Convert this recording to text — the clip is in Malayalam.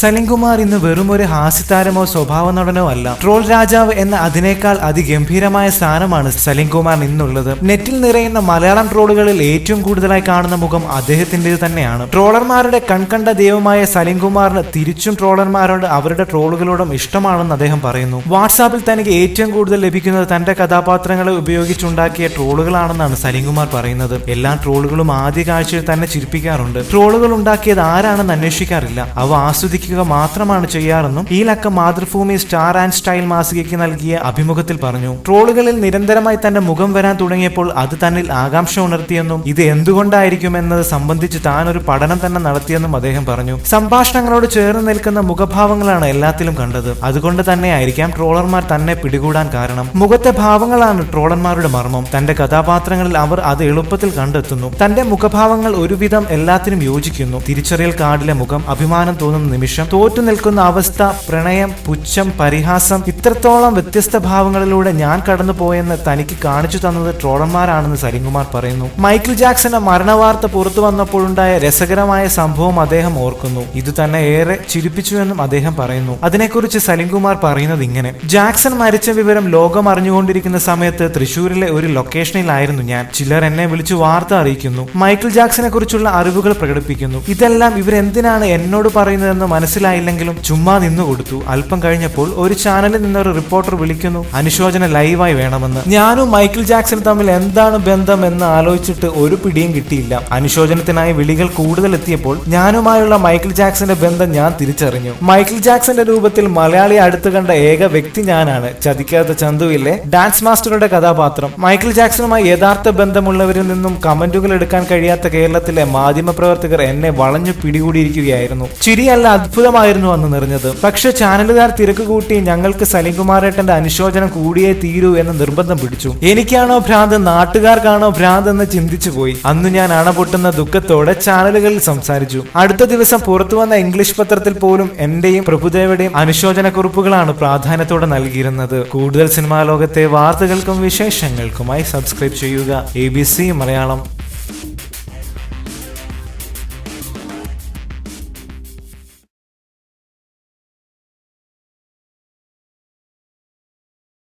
സലിംകുമാർ ഇന്ന് വെറും ഒരു ഹാസ്യതാരമോ സ്വഭാവ നടനോ അല്ല. ട്രോൾ രാജാവ് എന്ന അതിനേക്കാൾ അതിഗംഭീരമായ സ്ഥാനമാണ് സലിംകുമാർ ഇന്നുള്ളത് നെറ്റിൽ നിറയുന്ന മലയാളം ട്രോളുകളിൽ ഏറ്റവും കൂടുതലായി കാണുന്ന മുഖം അദ്ദേഹത്തിന്റെത് തന്നെയാണ്. ട്രോളർമാരുടെ കൺകണ്ട ദൈവമായ സലിംകുമാറിന് തിരിച്ചും ട്രോളർമാരോട് അവരുടെ ട്രോളുകളോടും ഇഷ്ടമാണെന്ന് അദ്ദേഹം പറയുന്നു. വാട്സാപ്പിൽ തനിക്ക് ഏറ്റവും കൂടുതൽ ലഭിക്കുന്നത് തന്റെ കഥാപാത്രങ്ങളെ ഉപയോഗിച്ചുണ്ടാക്കിയ ട്രോളുകളാണെന്നാണ് സലിംകുമാർ പറയുന്നത്. എല്ലാ ട്രോളുകളും ആദ്യ കാഴ്ചയിൽ തന്നെ ചിരിപ്പിക്കാറുണ്ട്. ട്രോളുകൾ ഉണ്ടാക്കിയത് ആരാണെന്ന് അന്വേഷിക്കാറില്ല. അവ ആസ്വദിക്കുക മാത്രമാണ് ചെയ്യാറെന്നും ഈ ലക്ക മാതൃഭൂമി സ്റ്റാർ ആൻഡ് സ്റ്റൈൽ മാസികയ്ക്ക് നൽകിയ അഭിമുഖത്തിൽ പറഞ്ഞു. ട്രോളുകളിൽ നിരന്തരമായി തന്റെ മുഖം വരാൻ തുടങ്ങിയപ്പോൾ അത് തന്നിൽ ആകാംക്ഷ ഉണർത്തിയെന്നും ഇത് എന്തുകൊണ്ടായിരിക്കും എന്നത് സംബന്ധിച്ച് താൻ ഒരു പഠനം തന്നെ നടത്തിയെന്നും അദ്ദേഹം പറഞ്ഞു. സംഭാഷണങ്ങളോട് ചേർന്ന് നിൽക്കുന്ന മുഖഭാവങ്ങളാണ് എല്ലാത്തിലും കണ്ടത്. അതുകൊണ്ട് തന്നെ ആയിരിക്കാം ട്രോളർമാർ തന്നെ പിടികൂടാൻ കാരണം. മുഖത്തെ ഭാവങ്ങളാണ് ട്രോളർമാരുടെ മർമ്മം. തന്റെ കഥാപാത്രങ്ങളിൽ അവർ അത് എളുപ്പത്തിൽ കണ്ടെത്തുന്നു. തന്റെ മുഖഭാവങ്ങൾ ഒരുവിധം എല്ലാത്തിനും യോജിക്കുന്നു. തിരിച്ചറിയൽ കാർഡിലെ മുഖം അഭിമാനം തോന്നുന്ന നിമിഷം തോറ്റു നിൽക്കുന്ന അവസ്ഥ പ്രണയം പുച്ഛം പരിഹാസം ഇത്രത്തോളം വ്യത്യസ്ത ഭാവങ്ങളിലൂടെ ഞാൻ കടന്നു പോയെന്ന് തനിക്ക് കാണിച്ചു തന്നത് ട്രോളന്മാരാണെന്ന് സരിൻകുമാർ പറയുന്നു. മൈക്കിൾ ജാക്സന്റെ മരണവാർത്ത പുറത്തു വന്നപ്പോഴുണ്ടായ രസകരമായ സംഭവം അദ്ദേഹം ഓർക്കുന്നു. ഇത് തന്നെ ഏറെ ചിരിപ്പിച്ചുവെന്നും അദ്ദേഹം പറയുന്നു. അതിനെക്കുറിച്ച് സലിംകുമാർ പറയുന്നത് ഇങ്ങനെ. ജാക്സൺ മരിച്ച വിവരം ലോകം അറിഞ്ഞുകൊണ്ടിരിക്കുന്ന സമയത്ത് തൃശൂരിലെ ഒരു ലൊക്കേഷനിലായിരുന്നു ഞാൻ. ചിലർ എന്നെ വിളിച്ചു വാർത്ത അറിയിക്കുന്നു. മൈക്കിൾ ജാക്സനെ കുറിച്ചുള്ള അറിവുകൾ പ്രകടിപ്പിക്കുന്നു. ഇതെല്ലാം ഇവരെന്തിനാണ് എന്നോട് പറയുന്നതെന്ന് മനസ്സിലായില്ലെങ്കിലും ചുമ്മാ നിന്നു കൊടുത്തു. അല്പം കഴിഞ്ഞപ്പോൾ ഒരു ചാനലിൽ നിന്ന് ഒരു റിപ്പോർട്ടർ വിളിക്കുന്നു. അനുശോചന ലൈവായി വേണമെന്ന്. ഞാനും മൈക്കിൾ ജാക്സൺ തമ്മിൽ എന്താണ് ബന്ധം എന്ന് ആലോചിച്ചിട്ട് ഒരു പിടിയും കിട്ടിയില്ല. അനുശോചനത്തിനായി വിളികൾ കൂടുതൽ എത്തിയപ്പോൾ ഞാനുമായുള്ള മൈക്കിൾ ജാക്സന്റെ ബന്ധം ഞാൻ തിരിച്ചറിഞ്ഞു. മൈക്കിൾ ജാക്സന്റെ രൂപത്തിൽ മലയാളി അടുത്ത് കണ്ട ഏക വ്യക്തി ഞാനാണ്. ചതിക്കാത്ത ചന്തുവിലെ ഡാൻസ് മാസ്റ്ററുടെ കഥാപാത്രം. മൈക്കിൾ ജാക്സണുമായി യഥാർത്ഥ ബന്ധമുള്ളവരിൽ നിന്നും കമന്റുകൾ എടുക്കാൻ കഴിയാത്ത കേരളത്തിലെ മാധ്യമപ്രവർത്തകർ എന്നെ വളഞ്ഞു പിടികൂടിയിരിക്കുകയായിരുന്നു. ചിരിയല്ല അത്ഭുതമായിരുന്നു അന്ന് നിറഞ്ഞത്. പക്ഷെ ചാനലുകാർ തിരക്ക് കൂട്ടി ഞങ്ങൾക്ക് സലിംകുമാരേട്ടന്റെ അനുശോചനം കൂടിയേ തീരൂ എന്ന് നിർബന്ധം പിടിച്ചു. എനിക്കാണോ ഭ്രാന്ത്? നാട്ടുകാർക്കാണോ ഭ്രാന്ത് എന്ന് ചിന്തിച്ചു പോയി. അന്ന് ഞാൻ അണപൊട്ടുന്ന ദുഃഖത്തോടെ ചാനലുകളിൽ സംസാരിച്ചു. അടുത്ത ദിവസം പുറത്തു വന്ന ഇംഗ്ലീഷ് പത്രത്തിൽ പോലും എന്റെയും പ്രഭുദേവയുടെയും അനുശോചന കുറിപ്പുകളാണ് പ്രാധാന്യത്തോടെ നൽകിയിരുന്നത്. കൂടുതൽ സിനിമാ ലോകത്തെ വാർത്തകൾക്കും വിശേഷങ്ങൾക്കുമായി സബ്സ്ക്രൈബ് ചെയ്യുക. A B C Malayalam.